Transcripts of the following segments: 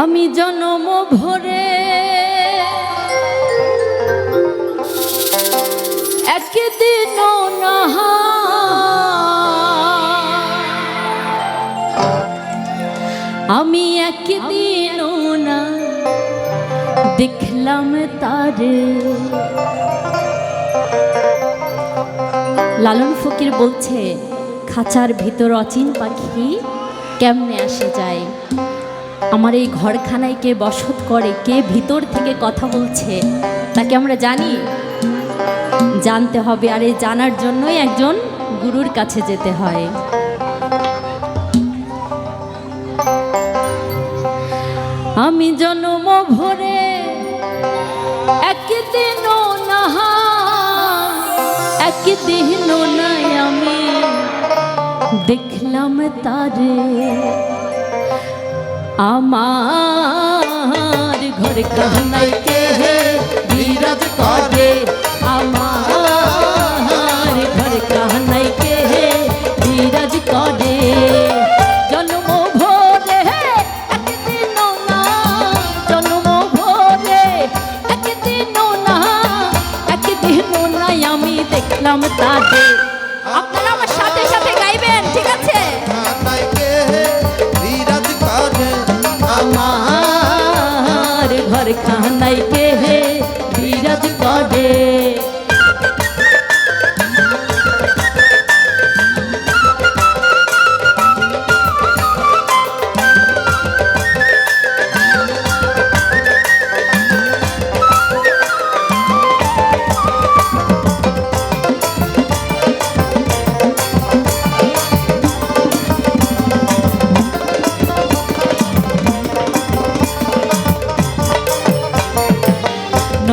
আমি জনম ভরে। একদিন আমি একদিন না দেখলাম তারে। লালন ফকির বলছে, খাঁচার ভিতর অচিন পাখি কেমনে আসে যায়? আমার এই ঘরখানায় কে বসত করে, কে ভিতর থেকে কথা বলছে, তাকে আমরা জানি। জানতে হবে, আর এই জানার জন্যই একজন গুরুর কাছে যেতে হয়। আমি জন্ম ভরে নাহা আমি। দেখলাম তারে আমার ঘর কাহানাই কে হে বিরাজ করে? আমার ঘর কাহানাই কে হে বিরাজ করে? জন্ম ভোরে একদিন না, জন্ম ভোরে একদিন না একদিন নাই আমি দেখলাম তাদের।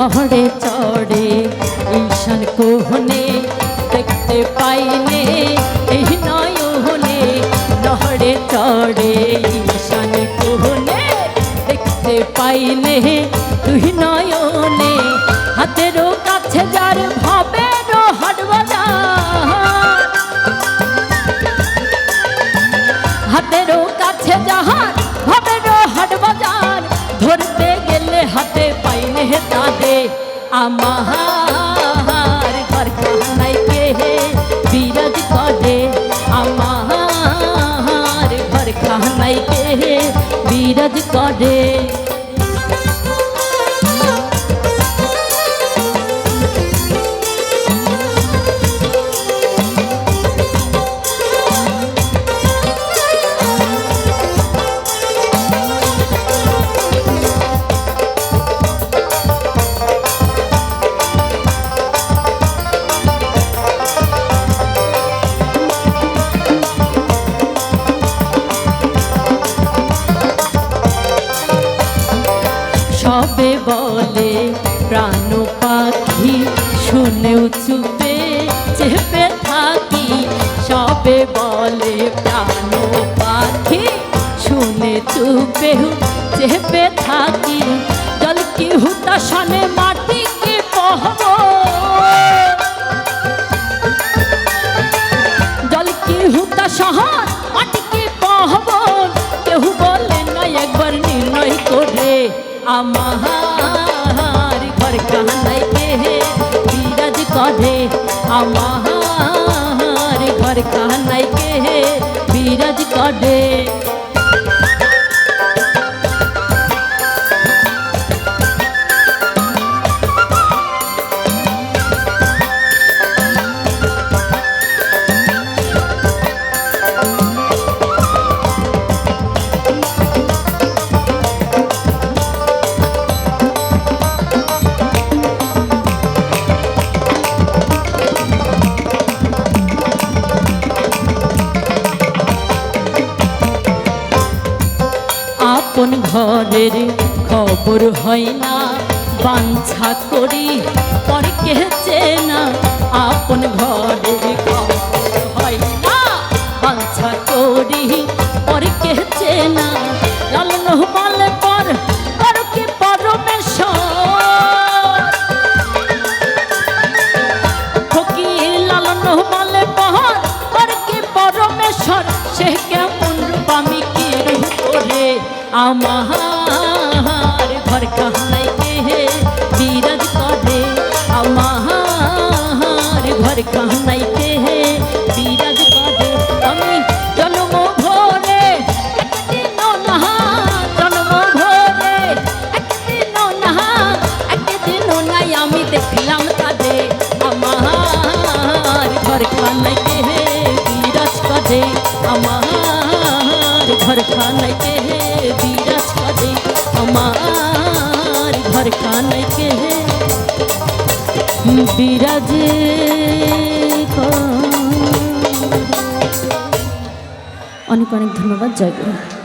নহরে চড়ে, ঈশান কোহনে দেখতে পাইনে, এই নয়নে নহরে চড়ে, ঈশান কোহনে দেখতে পাইনে তুই আমার ঘর কাহানাই কে বিরাজ করে? আমার ঘর কাহানাই কে বিরাজ করে? বলে প্রাণ পাখি শুনেও চুপে চেপে থাকি। সবে বলে প্রাণ পাখি শুনে চুপে চেপে থাকি। জল কি হুতাশনে মাটি কি পহব জল হুতা শহর মাটি কি পহবন কেউ বলে না, একবার নির্ণয় করে আমার ঘর কাহানাই কে বিরাজ করে। আমার ঘর কাহানাই কে বিরাজ করে। আপন ঘরের খবর হয় না। বাঞ্ছা করি পরকে চেনা আপন ঘরের খবর আমার ঘর খানাই কে বিরাজ করে আমার ঘর খানাই কে বিরাজ করে আমি জন্ম ভোরে একদিন নাহা জন্ম ভোরে একদিন নাহা একদিন নাই আমি দেখলাম তাদের আমার ঘর খানাই কে বিরাজ করে আমার ঘর খানাই কে বিরাজ করে আমার ঘর খানকে বিরাজ অনেক অনেক ধন্যবাদ জয় গুরু।